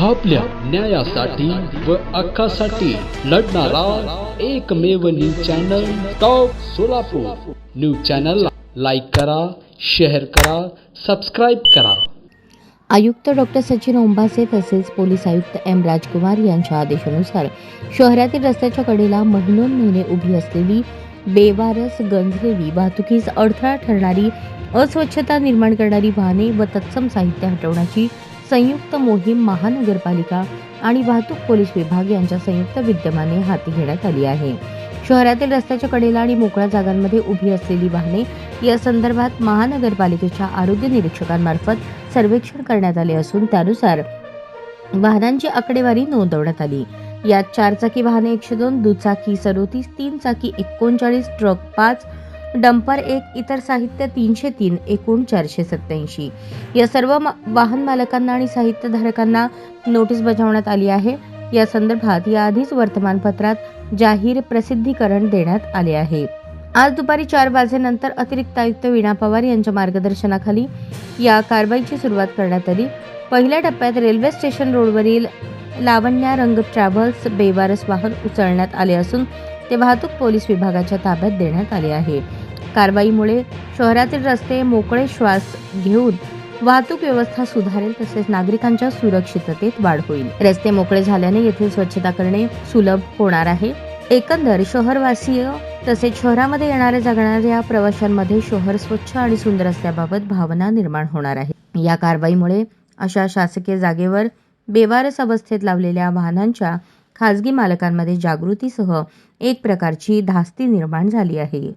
आपल्या न्यायासाठी व हक्कासाठी लढणारा एकमेव news channel top Solapur. News चॅनलला लाईक करा शेअर करा सबस्क्राईब करा. आयुक्त डॉक्टर सचिन ओंबासे तसेच पोलीस आयुक्त एम. राजकुमार यांच्या आदेशानुसार शहरातील रस्त्याच्या कडेला महिनोन महिने उभी असलेली बेवारस गंजलेली वाहतुकीस अडथळा ठरणारी अस्वच्छता निर्माण करणारी वाहने व तत्सम साहित्य हटवण्याची संयुक्त मोहीम महानगरपालिका आणि वाहतूक पोलीस विभाग यांच्या संयुक्त विद्यमाने हाती घेण्यात आली आहे. शहरातील रस्त्याच्या कडेला आणि मोकळ्या जागांमध्ये उभी असलेली वाहने या संदर्भात महानगरपालिकेच्या आरोग्य निरीक्षकांमार्फत सर्वेक्षण करण्यात आले असून त्यानुसार वाहनांची आकडेवारी नोंदवण्यात आली. यात चारचाकी वाहने एकशे दोन दुचाकी सदोतीस तीन चाकी एकोणचाळीस ट्रक पाच डंपर एक इतर साहित्य तीनशे तीन एकूण चारशे सत्याऐंशी या सर्व मा- वाहन मालकांना आणि साहित्यधारकांना नोटीस बजावण्यात आली आहे. या संदर्भात याआधीच वर्तमानपत्रात जाहीर प्रसिद्धीकरण देण्यात आले आहे. आज दुपारी चार वाजेनंतर अतिरिक्त आयुक्त वीणा पवार यांच्या मार्गदर्शनाखाली या कारवाईची सुरुवात करण्यात आली. पहिल्या टप्प्यात रेल्वे स्टेशन रोडवरील लावण्या रंग ट्रॅव्हल्स बेवारस वाहन उचलण्यात आले असून ते वाहतूक पोलीस विभागाच्या ताब्यात देण्यात आले आहे. कारवाईमुळे शहरातील रस्ते मोकळे श्वास घेऊन वाहतूक व्यवस्था सुधारेल तसेच नागरिकांच्या सुरक्षिततेत वाढ होईल. रस्ते मोकळे झाल्याने येथील स्वच्छता करणे सुलभ होणार आहे. एकंदर शहरवासीय तसेच शहरामध्ये येणाऱ्या जगणाऱ्या प्रवाशांमध्ये शहर स्वच्छ आणि सुंदर असल्याबाबत भावना निर्माण होणार आहे. या कारवाईमुळे अशा शासकीय जागेवर बेवारस अवस्थेत लावलेल्या वाहनांच्या खाजगी मालकांमध्ये जागृतीसह एक प्रकारची धास्ती निर्माण झाली आहे.